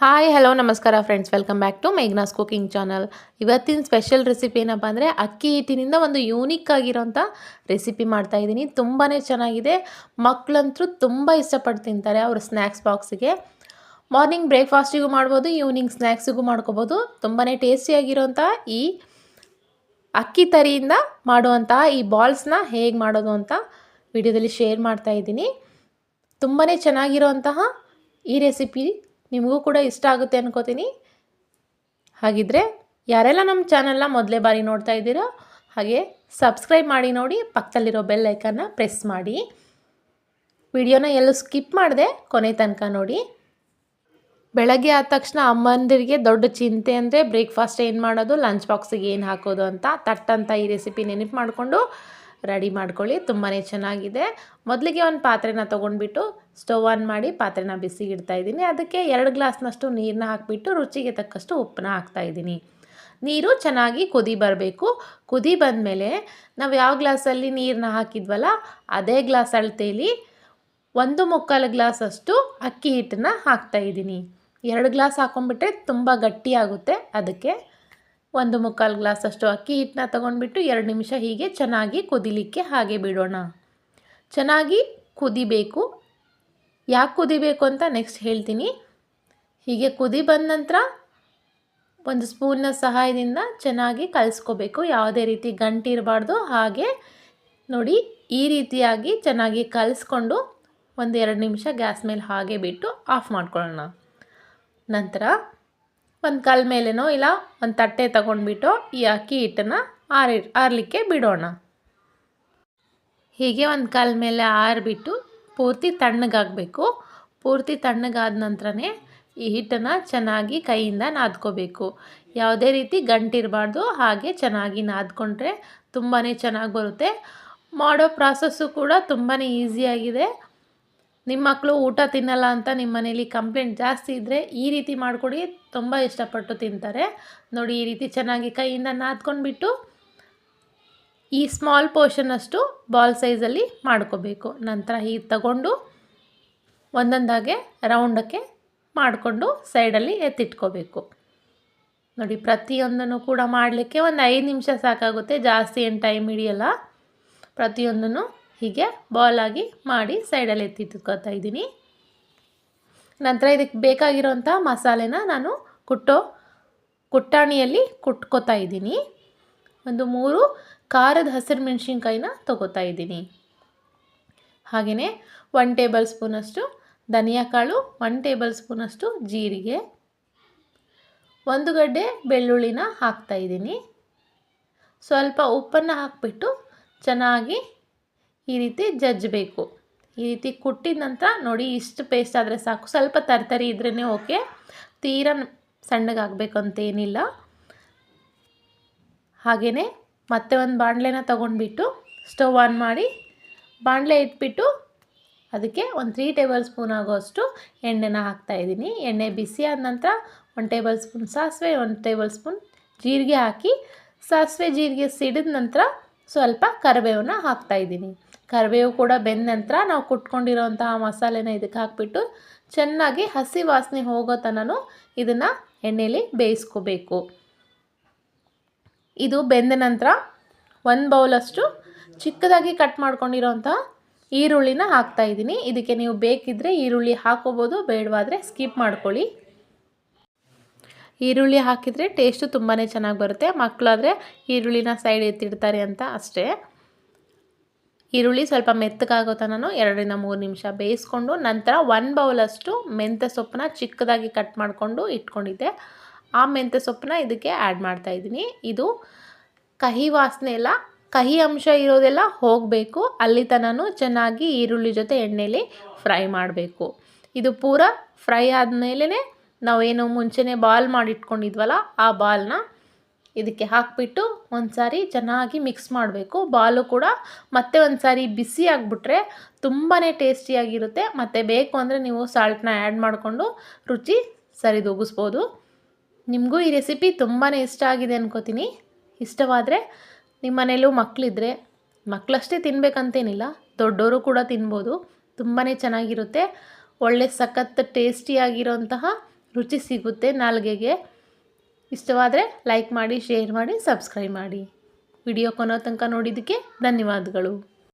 Hi hello ನಮಸ್ಕಾರ friends welcome back to Meghna's cooking channel ಇವತ್ತಿನ special recipe ಏನಪ್ಪ ಅಂದರೆ ಅಕ್ಕಿ ಹಿಟ್ಟಿನಿಂದ ಒಂದು ಯೂನಿಕ್ ಆಗಿರೋಂಥ ರೆಸಿಪಿ ಮಾಡ್ತಾಯಿದ್ದೀನಿ ತುಂಬಾ ಚೆನ್ನಾಗಿದೆ. ಮಕ್ಕಳಂತೂ ತುಂಬ ಇಷ್ಟಪಟ್ಟು ತಿಂತಾರೆ ಅವ್ರ ಸ್ನ್ಯಾಕ್ಸ್ ಬಾಕ್ಸಿಗೆ ಮಾರ್ನಿಂಗ್ ಬ್ರೇಕ್ಫಾಸ್ಟಿಗೂ ಮಾಡ್ಬೋದು ಈವ್ನಿಂಗ್ ಸ್ನ್ಯಾಕ್ಸಿಗೂ ಮಾಡ್ಕೋಬೋದು. ತುಂಬಾ ಟೇಸ್ಟಿಯಾಗಿರೋಂಥ ಈ ಅಕ್ಕಿ ತರಿಯಿಂದ ಮಾಡುವಂತಹ ಈ ಬಾಲ್ಸ್ನ ಹೇಗೆ ಮಾಡೋದು ಅಂತ ವಿಡಿಯೋದಲ್ಲಿ ಶೇರ್ ಮಾಡ್ತಾ ಇದ್ದೀನಿ. ತುಂಬಾ ಚೆನ್ನಾಗಿರೋಂತಹ ಈ ರೆಸಿಪಿ ನಿಮಗೂ ಕೂಡ ಇಷ್ಟ ಆಗುತ್ತೆ ಅನ್ಕೋತೀನಿ. ಹಾಗಿದ್ರೆ ಯಾರೆಲ್ಲ ನಮ್ಮ ಚಾನಲ್ನ ಮೊದಲೇ ಬಾರಿ ನೋಡ್ತಾ ಇದ್ದೀರೋ ಹಾಗೆ ಸಬ್ಸ್ಕ್ರೈಬ್ ಮಾಡಿ ನೋಡಿ, ಪಕ್ಕದಲ್ಲಿರೋ ಬೆಲ್ ಐಕನ್ನ ಪ್ರೆಸ್ ಮಾಡಿ. ವಿಡಿಯೋನ ಎಲ್ಲೂ ಸ್ಕಿಪ್ ಮಾಡಿದೆ ಕೊನೆ ತನಕ ನೋಡಿ. ಬೆಳಗ್ಗೆ ಆದ ತಕ್ಷಣ ಅಮ್ಮಂದಿರಿಗೆ ದೊಡ್ಡ ಚಿಂತೆ ಅಂದರೆ ಬ್ರೇಕ್ಫಾಸ್ಟ್ ಏನು ಮಾಡೋದು, ಲಂಚ್ ಬಾಕ್ಸಿಗೆ ಏನು ಹಾಕೋದು ಅಂತ ತಟ್ಟಂತ ಈ ರೆಸಿಪಿ ನೆನಪು ಮಾಡಿಕೊಂಡು ರೆಡಿ ಮಾಡ್ಕೊಳ್ಳಿ ತುಂಬಾ ಚೆನ್ನಾಗಿದೆ. ಮೊದಲಿಗೆ ಒಂದು ಪಾತ್ರೆನ ತೊಗೊಂಡ್ಬಿಟ್ಟು ಸ್ಟವ್ ಆನ್ ಮಾಡಿ ಪಾತ್ರೆನ ಬಿಸಿ ಇಡ್ತಾ ಇದ್ದೀನಿ. ಅದಕ್ಕೆ ಎರಡು ಗ್ಲಾಸ್ನಷ್ಟು ನೀರನ್ನ ಹಾಕಿಬಿಟ್ಟು ರುಚಿಗೆ ತಕ್ಕಷ್ಟು ಉಪ್ಪನ್ನ ಹಾಕ್ತಾಯಿದ್ದೀನಿ ನೀರು ಚೆನ್ನಾಗಿ ಕುದಿ ಬರಬೇಕು. ಕುದಿ ಬಂದಮೇಲೆ ನಾವು ಯಾವ ಗ್ಲಾಸಲ್ಲಿ ನೀರನ್ನ ಹಾಕಿದ್ವಲ್ಲ, ಅದೇ ಗ್ಲಾಸ್ ಅಳತೆಯಲ್ಲಿ ಒಂದು ಮುಕ್ಕಾಲು ಗ್ಲಾಸಷ್ಟು ಅಕ್ಕಿ ಹಿಟ್ಟನ್ನ ಹಾಕ್ತಾಯಿದ್ದೀನಿ ಎರಡು ಗ್ಲಾಸ್ ಹಾಕೊಂಡ್ಬಿಟ್ರೆ ತುಂಬ ಗಟ್ಟಿಯಾಗುತ್ತೆ ಅದಕ್ಕೆ ಒಂದು ಮುಕ್ಕಾಲು ಗ್ಲಾಸಷ್ಟು ಅಕ್ಕಿ ಹಿಟ್ಟನ್ನ ತೊಗೊಂಡ್ಬಿಟ್ಟು ಎರಡು ನಿಮಿಷ ಹೀಗೆ ಚೆನ್ನಾಗಿ ಕುದಿಲಿಕ್ಕೆ ಹಾಗೆ ಬಿಡೋಣ. ಚೆನ್ನಾಗಿ ಕುದಿಬೇಕು. ಯಾಕೆ ಕುದಿಬೇಕು ಅಂತ ನೆಕ್ಸ್ಟ್ ಹೇಳ್ತೀನಿ. ಹೀಗೆ ಕುದಿ ಬಂದ ನಂತರ ಒಂದು ಸ್ಪೂನ್ನ ಸಹಾಯದಿಂದ ಚೆನ್ನಾಗಿ ಕಲಿಸ್ಕೋಬೇಕು. ಯಾವುದೇ ರೀತಿ ಗಂಟಿರಬಾರ್ದು. ಹಾಗೆ ನೋಡಿ ಈ ರೀತಿಯಾಗಿ ಚೆನ್ನಾಗಿ ಕಲಿಸ್ಕೊಂಡು ಒಂದು ಎರಡು ನಿಮಿಷ ಗ್ಯಾಸ್ ಮೇಲೆ ಹಾಗೆ ಬಿಟ್ಟು ಆಫ್ ಮಾಡ್ಕೊಳ್ಳೋಣ. ನಂತರ ಒಂದು ಕಲ್ ಮೇಲೆನೋ ಇಲ್ಲ, ಒಂದು ತಟ್ಟೆ ತಗೊಂಡ್ಬಿಟ್ಟು ಈ ಅಕ್ಕಿ ಹಿಟ್ಟನ್ನು ಆರಿ, ಆರಲಿಕ್ಕೆ ಬಿಡೋಣ. ಹೀಗೆ ಒಂದು ಕಲ್ ಮೇಲೆ ಆರಿಬಿಟ್ಟು ಪೂರ್ತಿ ತಣ್ಣಗಾಗಬೇಕು. ಪೂರ್ತಿ ತಣ್ಣಗಾದ ನಂತರನೇ ಈ ಹಿಟ್ಟನ್ನು ಚೆನ್ನಾಗಿ ಕೈಯಿಂದ ನಾದ್ಕೋಬೇಕು. ಯಾವುದೇ ರೀತಿ ಗಂಟಿರಬಾರ್ದು, ಹಾಗೆ ಚೆನ್ನಾಗಿ ನಾದ್ಕೊಂಡ್ರೆ ತುಂಬಾ ಚೆನ್ನಾಗಿ ಬರುತ್ತೆ. ಮಾಡೋ ಪ್ರಾಸೆಸ್ಸು ಕೂಡ ತುಂಬಾ ಈಸಿಯಾಗಿದೆ ನಿಮ್ಮ ಮಕ್ಕಳು ಊಟ ತಿನ್ನಲ್ಲ ಅಂತ ನಿಮ್ಮ ಮನೇಲಿ ಕಂಪ್ಲೇಂಟ್ ಜಾಸ್ತಿ ಇದ್ದರೆ ಈ ರೀತಿ ಮಾಡಿಕೊಡಿ, ತುಂಬ ಇಷ್ಟಪಟ್ಟು ತಿಂತಾರೆ. ನೋಡಿ, ಈ ರೀತಿ ಚೆನ್ನಾಗಿ ಕೈಯಿಂದ ನಾದ್ಕೊಂಡ್ಬಿಟ್ಟು ಈ ಸ್ಮಾಲ್ ಪೋರ್ಷನಷ್ಟು ಬಾಲ್ ಸೈಜಲ್ಲಿ ಮಾಡ್ಕೋಬೇಕು. ನಂತರ ಹೀಗೆ ತಗೊಂಡು ಒಂದೊಂದಾಗೆ ರೌಂಡಕ್ಕೆ ಮಾಡಿಕೊಂಡು ಸೈಡಲ್ಲಿ ಎತ್ತಿಟ್ಕೋಬೇಕು. ನೋಡಿ, ಪ್ರತಿಯೊಂದನ್ನು ಕೂಡ ಮಾಡಲಿಕ್ಕೆ ಒಂದು ಐದು ನಿಮಿಷ ಸಾಕಾಗುತ್ತೆ. ಜಾಸ್ತಿ ಏನು ಟೈಮ್ ಹಿಡಿಯಲ್ಲ. ಪ್ರತಿಯೊಂದನ್ನು ಹೀಗೆ ಬಾಲಾಗಿ ಮಾಡಿ ಸೈಡಲ್ಲಿ ಎತ್ತಿಟ್ಕೋತಾ ಇದ್ದೀನಿ. ನಂತರ ಇದಕ್ಕೆ ಬೇಕಾಗಿರೋಂಥ ಮಸಾಲೆನ ನಾನು ಕುಟ್ಟೋ ಕುಟ್ಟಾಣಿಯಲ್ಲಿ ಕುಟ್ಕೋತಾ ಇದ್ದೀನಿ. ಒಂದು ಮೂರು ಖಾರದ ಹಸಿರು ಮೆಣಸಿನ್ಕಾಯಿನ ತೊಗೋತಾ ಇದ್ದೀನಿ. ಹಾಗೆಯೇ ಒನ್ ಟೇಬಲ್ ಸ್ಪೂನಷ್ಟು ಧನಿಯಾ ಕಾಳು ಒನ್ ಟೇಬಲ್ ಸ್ಪೂನಷ್ಟು ಜೀರಿಗೆ, ಒಂದು ಗಡ್ಡೆ ಬೆಳ್ಳುಳ್ಳಿನ ಹಾಕ್ತಾಯಿದ್ದೀನಿ ಸ್ವಲ್ಪ ಉಪ್ಪನ್ನು ಹಾಕಿಬಿಟ್ಟು ಚೆನ್ನಾಗಿ ಈ ರೀತಿ ಜಜ್ಜಬೇಕು. ಈ ರೀತಿ ಕುಟ್ಟಿದ ನಂತರ ನೋಡಿ ಇಷ್ಟು ಪೇಸ್ಟ್ ಆದರೆ ಸಾಕು. ಸ್ವಲ್ಪ ತರ್ತರಿ ಇದ್ರೇ ಓಕೆ ತೀರ ಸಣ್ಣಗಾಗಬೇಕು ಅಂತೇನಿಲ್ಲ ಹಾಗೆಯೇ ಮತ್ತೆ ಒಂದು ಬಾಣಲೆನ ತೊಗೊಂಡ್ಬಿಟ್ಟು ಸ್ಟವ್ ಆನ್ ಮಾಡಿ ಬಾಣಲೆ ಇಟ್ಬಿಟ್ಟು ಅದಕ್ಕೆ ಒಂದು ತ್ರೀ ಟೇಬಲ್ ಸ್ಪೂನ್ ಆಗೋಷ್ಟು ಎಣ್ಣೆನ ಹಾಕ್ತಾಯಿದ್ದೀನಿ ಎಣ್ಣೆ ಬಿಸಿ ಆದ ನಂತರ ಒಂದು ಟೇಬಲ್ ಸ್ಪೂನ್ ಸಾಸಿವೆ, ಒಂದು ಟೇಬಲ್ ಸ್ಪೂನ್ ಜೀರಿಗೆ ಹಾಕಿ ಸಾಸಿವೆ, ಜೀರಿಗೆ ಸಿಡಿದ ನಂತರ ಸ್ವಲ್ಪ ಕರಿಬೇವನ್ನ ಹಾಕ್ತಾಯಿದ್ದೀನಿ ಕರಿಬೇವು ಕೂಡ ಬೆಂದ ನಂತರ ನಾವು ಕುಟ್ಕೊಂಡಿರೋಂತಹ ಮಸಾಲೆನ ಇದಕ್ಕೆ ಹಾಕಿಬಿಟ್ಟು ಚೆನ್ನಾಗಿ ಹಸಿ ವಾಸನೆ ಹೋಗೋ ತನೂ ಇದನ್ನು ಎಣ್ಣೆಯಲ್ಲಿ ಬೇಯಿಸ್ಕೋಬೇಕು. ಇದು ಬೆಂದ ನಂತರ ಒಂದು ಬೌಲಷ್ಟು ಚಿಕ್ಕದಾಗಿ ಕಟ್ ಮಾಡ್ಕೊಂಡಿರೋಂಥ ಈರುಳ್ಳಿನ ಹಾಕ್ತಾಯಿದ್ದೀನಿ ಇದಕ್ಕೆ ನೀವು ಬೇಕಿದ್ದರೆ ಈರುಳ್ಳಿ ಹಾಕೋಬೋದು, ಬೇಡವಾದರೆ ಸ್ಕಿಪ್ ಮಾಡ್ಕೊಳ್ಳಿ. ಈರುಳ್ಳಿ ಹಾಕಿದರೆ ಟೇಸ್ಟು ತುಂಬಾ ಚೆನ್ನಾಗಿ ಬರುತ್ತೆ. ಮಕ್ಕಳಾದರೆ ಈರುಳ್ಳಿನ ಸೈಡ್ ಎತ್ತಿಡ್ತಾರೆ ಅಂತ ಅಷ್ಟೇ. ಈರುಳ್ಳಿ ಸ್ವಲ್ಪ ಮೆತ್ತಗಾಗೋ ತನಕ ಎರಡರಿಂದ ಮೂರು ನಿಮಿಷ ಬೇಯಿಸ್ಕೊಂಡು ನಂತರ ಒನ್ ಬೌಲಷ್ಟು ಮೆಂತ್ಯ ಸೊಪ್ಪನ್ನ ಚಿಕ್ಕದಾಗಿ ಕಟ್ ಮಾಡಿಕೊಂಡು ಇಟ್ಕೊಂಡಿದ್ದೆ. ಆ ಮೆಂತ್ಯ ಸೊಪ್ಪನ್ನ ಇದಕ್ಕೆ ಆ್ಯಡ್ ಮಾಡ್ತಾಯಿದ್ದೀನಿ ಇದು ಕಹಿ ವಾಸನೆ ಎಲ್ಲ ಕಹಿ ಅಂಶ ಇರೋದೆಲ್ಲ ಹೋಗಬೇಕು. ಅಲ್ಲಿ ತನೂ ಚೆನ್ನಾಗಿ ಈರುಳ್ಳಿ ಜೊತೆ ಎಣ್ಣೆಯಲ್ಲಿ ಫ್ರೈ ಮಾಡಬೇಕು. ಇದು ಪೂರ ಫ್ರೈ ಆದಮೇಲೆ ನಾವೇನು ಮುಂಚೆನೇ ಬಾಲ್ ಮಾಡಿಟ್ಕೊಂಡಿದ್ವಲ್ಲ, ಆ ಬಾಲ್ನ ಇದಕ್ಕೆ ಹಾಕಿಬಿಟ್ಟು ಒಂದು ಸಾರಿ ಚೆನ್ನಾಗಿ ಮಿಕ್ಸ್ ಮಾಡಬೇಕು. ಬಾಲು ಕೂಡ ಮತ್ತೆ ಒಂದು ಸಾರಿ ಬಿಸಿ ಆಗಿಬಿಟ್ರೆ ತುಂಬಾ ಟೇಸ್ಟಿಯಾಗಿರುತ್ತೆ ಮತ್ತು ಬೇಕು ಅಂದರೆ ನೀವು ಸಾಲ್ಟನ್ನ ಆ್ಯಡ್ ಮಾಡಿಕೊಂಡು ರುಚಿ ಸರಿದೂಗಿಸ್ಬೋದು. ನಿಮಗೂ ಈ ರೆಸಿಪಿ ತುಂಬಾ ಇಷ್ಟ ಆಗಿದೆ ಅನ್ಕೋತೀನಿ. ಇಷ್ಟವಾದರೆ ನಿಮ್ಮ ಮನೇಲೂ ಮಕ್ಕಳಿದ್ರೆ ಮಕ್ಕಳಷ್ಟೇ ತಿನ್ಬೇಕಂತೇನಿಲ್ಲ ದೊಡ್ಡವರು ಕೂಡ ತಿನ್ಬೋದು. ತುಂಬಾ ಚೆನ್ನಾಗಿರುತ್ತೆ. ಒಳ್ಳೆ ಸಖತ್ ಟೇಸ್ಟಿಯಾಗಿರೋಂತಹ ರುಚಿ ಸಿಗುತ್ತೆ ನಾಲ್ಗೆಗೆ. ಇಷ್ಟವಾದರೆ ಲೈಕ್ ಮಾಡಿ ಶೇರ್ ಮಾಡಿ ಸಬ್ಸ್ಕ್ರೈಬ್ ಮಾಡಿ. ವಿಡಿಯೋ ಕೊನೋ ತನಕ ನೋಡಿದ್ದಕ್ಕೆ ಧನ್ಯವಾದಗಳು.